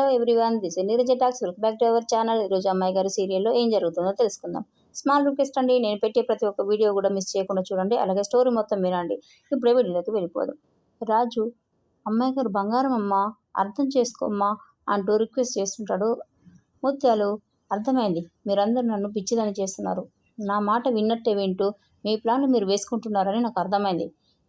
Hello everyone this Neeraja talks. Welcome back to our channel. ఈరోజు అమ్మాయి గారి సీరియల్లో ఏం జరుగుతుందో తెలుసుకుందాం. స్మాల్ రిక్వెస్ట్ అండి నేను పెట్టే ప్రతి ఒక్క వీడియో కూడా మిస్ చేయకుండా చూడండి అలాగే స్టోరీ మొత్తం వినండి. ఇప్పుడే వీడియోలోకి వెళ్ళిపోదాం. రాజు అమ్మాయి గారు బంగారం అమ్మ అర్థం చేసుకోమ్మా అంటూ రిక్వెస్ట్ చేస్తుంటాడు. ముత్యాలు అర్థమైంది. మీరందరూ నన్ను పిచ్చిదని చేస్తున్నారు. నా మాట విన్నట్టే వింటూ మీ ప్లాన్లు మీరు వేసుకుంటున్నారని నాకు అర్థమైంది.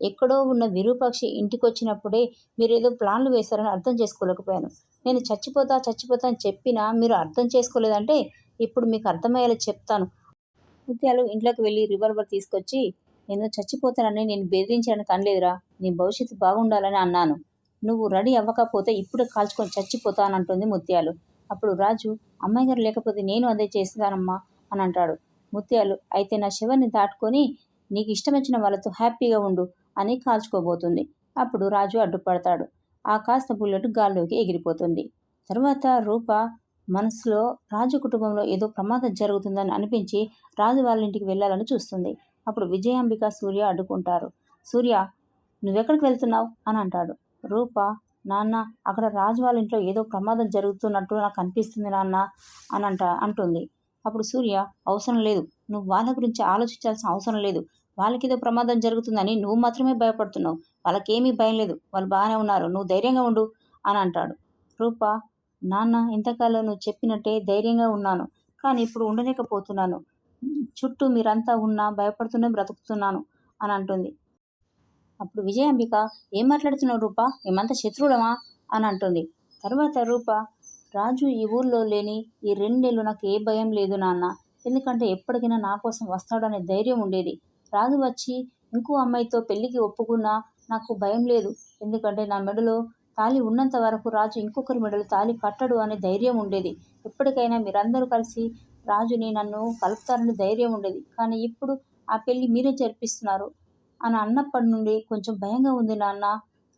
ఎక్కడో ఉన్న విరూపాక్షి ఇంటికి వచ్చినప్పుడే మీరు ఏదో ప్లాన్లు వేశారని అర్థం చేసుకోలేకపోయాను. నేను చచ్చిపోతా చచ్చిపోతా అని చెప్పినా మీరు అర్థం చేసుకోలేదంటే ఇప్పుడు మీకు అర్థమయ్యేలా చెప్తాను. ముత్యాలు ఇంట్లోకి వెళ్ళి రివాల్వర్ తీసుకొచ్చి నేను చచ్చిపోతానని నేను బెదిరించడానికి అనలేదురా నీ భవిష్యత్తు బాగుండాలని అన్నాను. నువ్వు రెడీ అవ్వకపోతే ఇప్పుడు కాల్చుకొని చచ్చిపోతానంటుంది ముత్యాలు. అప్పుడు రాజు అమ్మాయి గారు లేకపోతే నేను అదే చేస్తానమ్మా అని అంటాడు. ముత్యాలు అయితే నా శివన్ని దాటుకొని నీకు ఇష్టం వచ్చిన వాళ్ళతో హ్యాపీగా ఉండు. అని కాల్చుకోబోతుంది. అప్పుడు రాజు అడ్డుపడతాడు. ఆ కాస్త బుల్లెట్ గాల్లోకి ఎగిరిపోతుంది. తర్వాత రూప మనసులో రాజు కుటుంబంలో ఏదో ప్రమాదం జరుగుతుందని అనిపించి రాజు వాళ్ళ ఇంటికి వెళ్ళాలని చూస్తుంది. అప్పుడు విజయాంబిక సూర్య అడ్డుకుంటారు. సూర్య నువ్వెక్కడికి వెళ్తున్నావు? అని అంటాడు. రూప నాన్న అక్కడ రాజు వాళ్ళ ఇంట్లో ఏదో ప్రమాదం జరుగుతున్నట్టు నాకు అనిపిస్తుంది నాన్న అని అంట అంటుంది. అప్పుడు సూర్య అవసరం లేదు. నువ్వు వాళ్ళ గురించి ఆలోచించాల్సిన అవసరం లేదు. వాళ్ళకి ఏదో ప్రమాదం జరుగుతుందని నువ్వు మాత్రమే భయపడుతున్నావు. వాళ్ళకేమీ భయం లేదు. వాళ్ళు బాగానే ఉన్నారు. నువ్వు ధైర్యంగా ఉండు అని అంటాడు. రూప నాన్న ఇంతకాలం నువ్వు చెప్పినట్టే ధైర్యంగా ఉన్నాను. కానీ ఇప్పుడు ఉండలేకపోతున్నాను. చుట్టూ మీరంతా ఉన్నా భయపడుతూనే బ్రతుకుతున్నాను అని అంటుంది. అప్పుడు విజయాంబిక ఏం మాట్లాడుతున్నావు రూప? మేమంతా శత్రువులమా? అని అంటుంది. తర్వాత రూప రాజు ఈ ఊర్లో లేని ఈ రెండేళ్ళు నాకు ఏ భయం లేదు నాన్న. ఎందుకంటే ఎప్పటికైనా నా కోసం వస్తాడనే ధైర్యం ఉండేది. రాజు వచ్చి ఇంకో అమ్మాయితో పెళ్ళికి ఒప్పుకున్నా నాకు భయం లేదు. ఎందుకంటే నా మెడలో తాళి ఉన్నంత వరకు రాజు ఇంకొకరి మెడలో తాళి కట్టడు అనే ధైర్యం ఉండేది. ఎప్పటికైనా మీరందరూ కలిసి రాజుని నన్ను కలుపుతారని ధైర్యం ఉండేది. కానీ ఇప్పుడు ఆ పెళ్ళి మీరే జరిపిస్తున్నారు అని అన్నప్పటి నుండి కొంచెం భయంగా ఉంది నాన్న.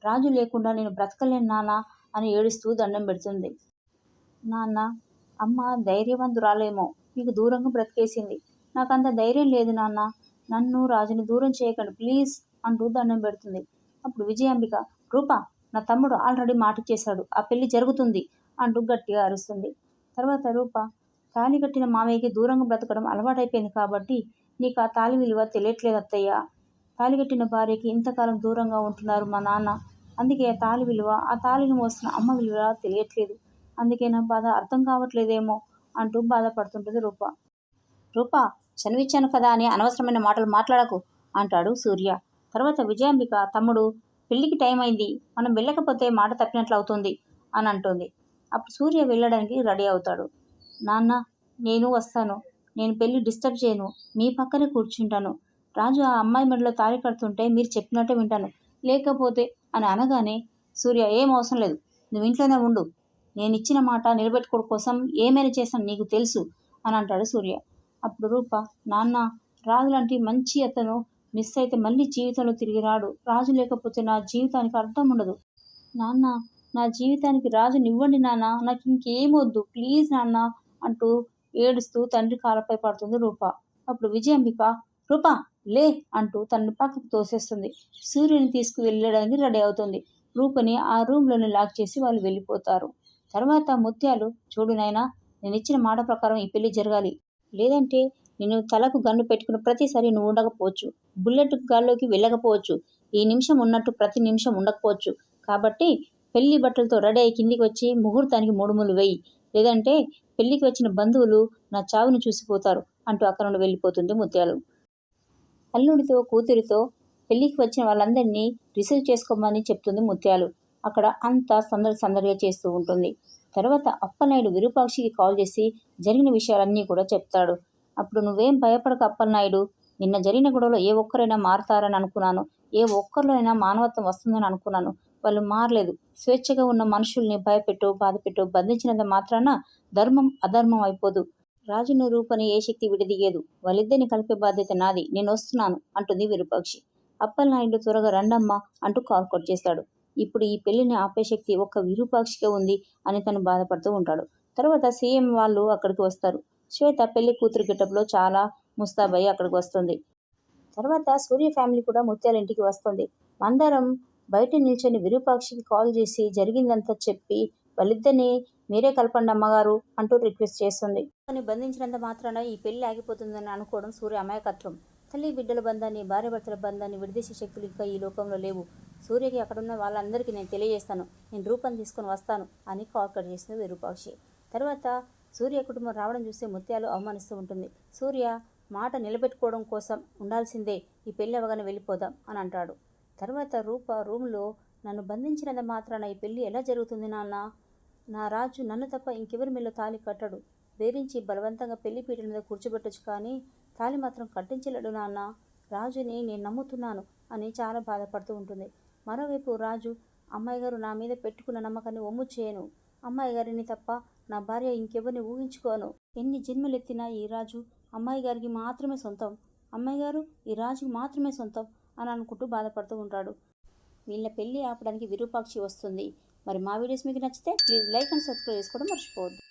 రాజు లేకుండా నేను బ్రతకలేను నాన్న అని ఏడుస్తూ దండం పెడుతుంది. నాన్న అమ్మ ధైర్యవంతురాలేమో. మీకు దూరంగా బ్రతికేసింది. నాకు అంత ధైర్యం లేదు నాన్న. నన్ను రాజుని దూరం చేయకండి ప్లీజ్ అంటూ దండం పెడుతుంది. అప్పుడు విజయాంబిక రూప నా తమ్ముడు ఆల్రెడీ మాట చేశాడు ఆ పెళ్ళి జరుగుతుంది అంటూ గట్టిగా అరుస్తుంది. తర్వాత రూప తాళి కట్టిన మామయ్యకి దూరంగా బ్రతకడం అలవాటైపోయింది కాబట్టి నీకు ఆ తాళి విలువ తెలియట్లేదు అత్తయ్య. తాళి కట్టిన భార్యకి ఇంతకాలం దూరంగా ఉంటున్నారు మా నాన్న. అందుకే ఆ తాళి విలువ ఆ తాళిని మోస్తున్న అమ్మ విలువ తెలియట్లేదు. అందుకే నా బాధ అర్థం కావట్లేదేమో అంటూ బాధపడుతుంటుంది రూప. రూప చనివిచ్చాను కదా అని అనవసరమైన మాటలు మాట్లాడకు అంటాడు సూర్య. తర్వాత విజయాంబిక తమ్ముడు పెళ్ళికి టైం అయింది. మనం వెళ్ళకపోతే మాట తప్పినట్లు అవుతుంది అని అంటుంది. అప్పుడు సూర్య వెళ్ళడానికి రెడీ అవుతాడు. నాన్న నేను వస్తాను. నేను పెళ్ళి డిస్టర్బ్ చేయను. మీ పక్కనే కూర్చుంటాను. రాజు ఆ అమ్మాయి మెడలో తాళి కడుతుంటే మీరు చెప్పినట్టే వింటాను. లేకపోతే అని అనగానే సూర్య ఏం అవసరం లేదు. నువ్వు ఇంట్లోనే ఉండు. నేను ఇచ్చిన మాట నిలబెట్టుకోవడం కోసం ఏమైనా చేశాను నీకు తెలుసు అని అంటాడు సూర్య. అప్పుడు రూప నాన్న రాజు లాంటి మంచి అతను మిస్ అయితే మళ్ళీ జీవితంలో తిరిగి రాడు. రాజు లేకపోతే నా జీవితానికి అర్థం ఉండదు. నాన్న నా జీవితానికి రాజు నివ్వండి నాన్న నాకు ఇంకేమొద్దు ప్లీజ్ నాన్న అంటూ ఏడుస్తూ తండ్రి కాలపై పడుతుంది రూప. అప్పుడు విజయంబిక రూప లే అంటూ తనని పక్కకు తోసేస్తుంది. సూర్యుని తీసుకువెళ్ళడానికి రెడీ అవుతుంది. రూపని ఆ రూమ్లోనే లాక్ చేసి వాళ్ళు వెళ్ళిపోతారు. తర్వాత ముత్యాలు చూడు నాయనా నేను ఇచ్చిన మాట ప్రకారం ఈ పెళ్ళి జరగాలి. లేదంటే నేను తలకు గన్ను పెట్టుకున్న ప్రతిసారి నువ్వు ఉండకపోవచ్చు. బుల్లెట్ గాల్లోకి వెళ్ళకపోవచ్చు. ఈ నిమిషం ఉన్నట్టు ప్రతి నిమిషం ఉండకపోవచ్చు. కాబట్టి పెళ్ళి బట్టలతో రెడీ అయ్యి కిందికి వచ్చి ముహూర్తానికి మూడు ముళ్ళు లేదంటే పెళ్ళికి వచ్చిన బంధువులు నా చావును చూసిపోతారు అంటూ అక్కడ నుండి వెళ్ళిపోతుంది ముత్యాలు. అల్లుడితో కూతురితో పెళ్ళికి వచ్చిన వాళ్ళందరినీ రిసీవ్ చేసుకోమని చెప్తుంది ముత్యాలు. అక్కడ అంతా సందడి సందడిగా చేస్తూ ఉంటుంది. తర్వాత అప్పలనాయుడు విరూపాక్షికి కాల్ చేసి జరిగిన విషయాలన్నీ కూడా చెప్తాడు. అప్పుడు నువ్వేం భయపడక అప్పలనాయుడు నిన్న జరిగిన గొడవలో ఏ ఒక్కరైనా మారతారని అనుకున్నాను. ఏ ఒక్కరిలో అయినా మానవత్వం వస్తుందని అనుకున్నాను. వాళ్ళు మారలేదు. స్వేచ్ఛగా ఉన్న మనుషుల్ని భయపెట్టు బాధపెట్టు బంధించినంత మాత్రాన ధర్మం అధర్మం అయిపోదు. రాజును రూపని ఏ శక్తి విడదీయదు. వాళ్ళిద్దరిని కలిపే బాధ్యత నాది. నేను వస్తున్నాను అంటుంది విరూపాక్షి. అప్పలనాయుడు త్వరగా రండమ్మా అంటూ కాల్ కట్ చేస్తాడు. ఇప్పుడు ఈ పెళ్ళిని ఆపే శక్తి ఒక్క విరూపాక్షికే ఉంది అని తను బాధపడుతూ ఉంటాడు. తర్వాత సీఎం వాళ్ళు అక్కడికి వస్తారు. శ్వేత పెళ్ళి కూతురు గిట్టప్లో చాలా ముస్తాబయ్యి అక్కడికి వస్తుంది. తర్వాత సూర్య ఫ్యామిలీ కూడా ముత్యాల ఇంటికి వస్తుంది. మందరం బయట నిల్చొని విరూపాక్షికి కాల్ చేసి జరిగిందంతా చెప్పి వాళ్ళిద్దరిని మీరే కలపండి అమ్మగారు అంటూ రిక్వెస్ట్ చేస్తుంది. తను బంధించినంత మాత్రాన ఈ పెళ్ళి ఆగిపోతుందని అనుకోవడం సూర్య అమాయకత్వం. తల్లి బిడ్డల బంధాన్ని భార్యభర్తల బంధాన్ని విడదీసే శక్తులు ఇంకా ఈ లోకంలో లేవు. సూర్యకి అక్కడున్న వాళ్ళందరికీ నేను తెలియజేస్తాను. నేను రూపం తీసుకొని వస్తాను అని కాల్ కట్ చేసింది విరూపాక్షి. తర్వాత సూర్య కుటుంబం రావడం చూస్తే ముత్యాలు అవమానిస్తూ ఉంటుంది. సూర్య మాట నిలబెట్టుకోవడం కోసం ఉండాల్సిందే ఈ పెళ్ళి అవగానే వెళ్ళిపోదాం అని అంటాడు. తర్వాత రూప రూమ్లో నన్ను బంధించినంత మాత్రాన ఈ పెళ్ళి ఎలా జరుగుతుంది నాన్న? నా రాజు నన్ను తప్ప ఇంకెవరి మెల్లో తాళి కట్టడు. వేరించి బలవంతంగా పెళ్ళి పీటల మీద కూర్చోబెట్టొచ్చు కానీ తాళి మాత్రం కట్టించలేడు నాన్న. రాజుని నేను నమ్ముతున్నాను అని చాలా బాధపడుతూ ఉంటుంది. మరోవైపు రాజు అమ్మాయి గారు నా మీద పెట్టుకున్న నమ్మకాన్ని ఒమ్ము చేయను. అమ్మాయి గారిని తప్ప నా భార్య ఇంకెవరిని ఊహించుకోను. ఎన్ని జన్మలెత్తినా ఈ రాజు అమ్మాయి గారికి మాత్రమే సొంతం. అమ్మాయి గారు ఈ రాజుకి మాత్రమే సొంతం అని అనుకుంటూ బాధపడుతూ ఉంటాడు. వీళ్ళ పెళ్ళి ఆపడానికి విరూపాక్షి వస్తుంది. మరి మా వీడియోస్ మీకు నచ్చితే ప్లీజ్ లైక్ అండ్ సబ్స్క్రైబ్ చేసుకోవడం మర్చిపోవద్దు.